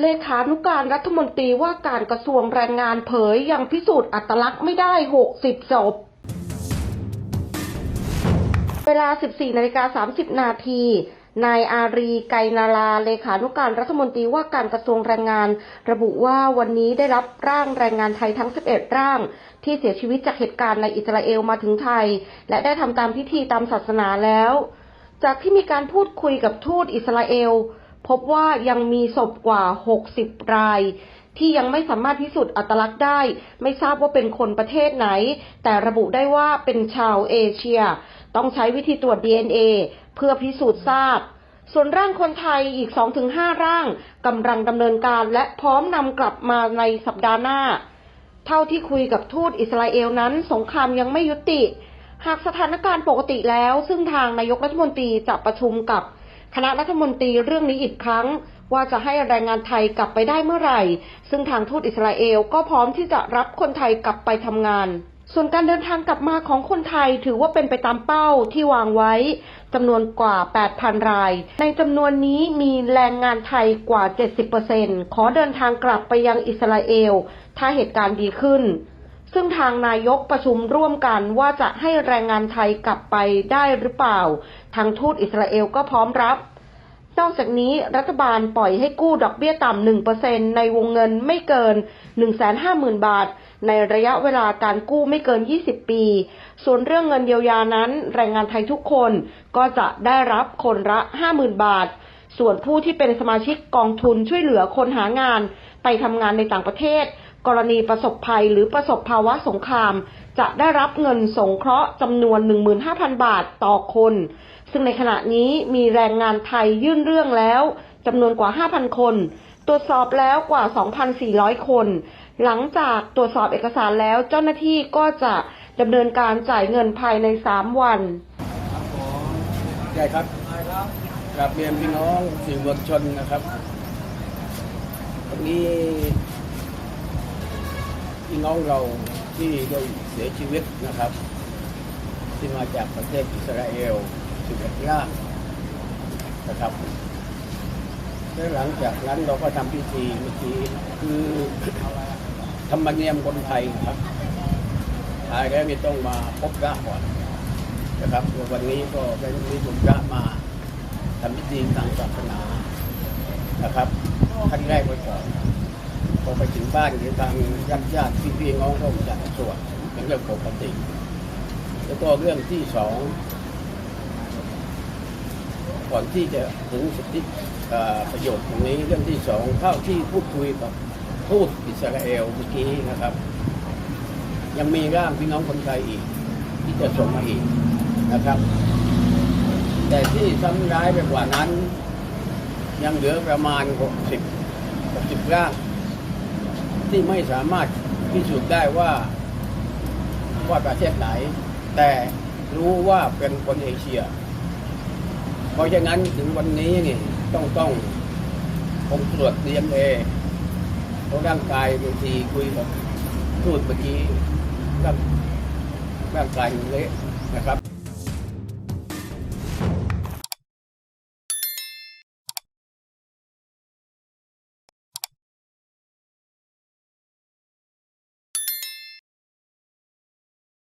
เลขานุการรัฐมนตรีว่าการกระทรวงแรงงานเผยยังพิสูจน์อัตลักษณ์ไม่ได้ 60ศพ เวลา 14นาฬิกา30 นาทีนายอารีไกนาลาเลขานุการรัฐมนตรีว่าการกระทรวงแรงงาน ระบุว่าวันนี้ได้รับร่างแรงงานไทยทั้ง 11 ร่าง ที่เสียชีวิตจากเหตุการณ์ในอิสราเอลมาถึงไทย และได้ทำตามพิธีตามศาสนาแล้ว จากที่มีการพูดคุยกับทูตอิสราเอล พบว่ายังมีศพกว่า 60 ราย ที่ยังไม่สามารถพิสูจน์อัตลักษณ์ได้ ไม่ทราบว่าเป็นคนประเทศไหน แต่ระบุได้ว่าเป็นชาวเอเชีย ต้องใช้วิธีตรวจ DNA เพื่อพิสูจน์ทราบ ส่วนร่างคนไทยอีก 2-5 ร่างกำลังดำเนินการและพร้อมนำกลับมาในสัปดาห์หน้า เท่าที่คุยกับทูตอิสราเอลนั้นสงครามยังไม่ยุติ หากสถานการณ์ปกติแล้ว ซึ่งทางนายกรัฐมนตรีจะประชุมกับ คณะรัฐมนตรีเรื่องนี้อีกครั้ง ว่าจะให้แรงงานไทยกลับไปได้เมื่อไหร่ ซึ่งทางทูตอิสราเอลก็พร้อมที่จะรับคนไทยกลับไปทำงาน ส่วนการเดินทางกลับมาของคนไทยถือว่าเป็นไปตามเป้าที่วางไว้จำนวนกว่า 8,000 ราย ในจำนวนนี้มีแรงงานไทยกว่า 70%ขอเดินทางกลับไปยังอิสราเอล ถ้าเหตุการณ์ดีขึ้น ซึ่งทางนายกประชุมร่วมกันว่าจะให้แรงงานไทยกลับไปได้หรือเปล่า ทางทูตอิสราเอลก็พร้อมรับ นอกจากนี้รัฐบาลปล่อยให้กู้ดอกเบี้ยต่ำ 1%ในวงเงินไม่เกิน 150,000 บาท ในระยะเวลาการกู้ไม่เกิน 20 ปี ส่วนเรื่องเงินเยียวยานั้น แรงงานไทยทุกคนก็จะได้รับคนละ 50,000 บาทส่วนผู้ที่เป็นสมาชิกกองทุนช่วยเหลือคนหางานไปทำงานในต่างประเทศ กรณีประสบภัยหรือประสบภาวะสงคราม จะได้รับเงินสงเคราะห์จำนวน 15,000 บาทต่อคน ซึ่งในขณะนี้มีแรงงานไทยยื่นเรื่องแล้วจำนวนกว่า 5,000 คน ตรวจสอบแล้วกว่า 2,400 คน หลังจากตรวจสอบเอกสารแล้วเจ้าหน้าที่ก็จะดำเนินการจ่ายเงินภายใน 3 วันใช่ครับกราบเรียนพี่น้องสื่อมวลชนนะครับวันนี้พี่ น้องเราที่ได้เสียชีวิตนะครับ ที่มาจากประเทศอิสราเอล11ร่างนะครับและหลังจากนั้นเราก็ทำพิธีเมื่อกี้คือธรรมเนียมคนไทยครับตายแล้วไม่ต้องมาพบพระก่อนนะครับวันนี้ก็ได้มีบุญพระมาทำพิธีทางศาสนานะครับขั้นแรกไว้ก่อน พอไปถึงบ้านหรือทางญาติญาติพี่พี่น้องก็จัดสวดเป็นเรื่องปกติ แล้วก็เรื่องที่สองก่อนที่จะถึงสิทธิประโยชน์ตรงนี้เรื่องที่สองเท่าที่พูดคุยกับทูตอิสราเอลเมื่อกี้นะครับ ยังมีร่างพี่น้องคนไทยอีก ที่จะส่งมาอีกนะครับ แต่ที่ซ้ำร้ายไปกว่านั้น ยังเหลือประมาณ 60 60ร่าง ที่ไม่สามารถพิสูจน์ได้ว่าว่าประเทศไหน แต่รู้ว่าเป็นคนเอเชีย เพราะฉะนั้นถึงวันนี้นี่ต้องต้องคงตรวจ DNA เพราะร่างกายบางทีคุยกับทูตเมื่อกี้ร่างร่างกายเละนะครับ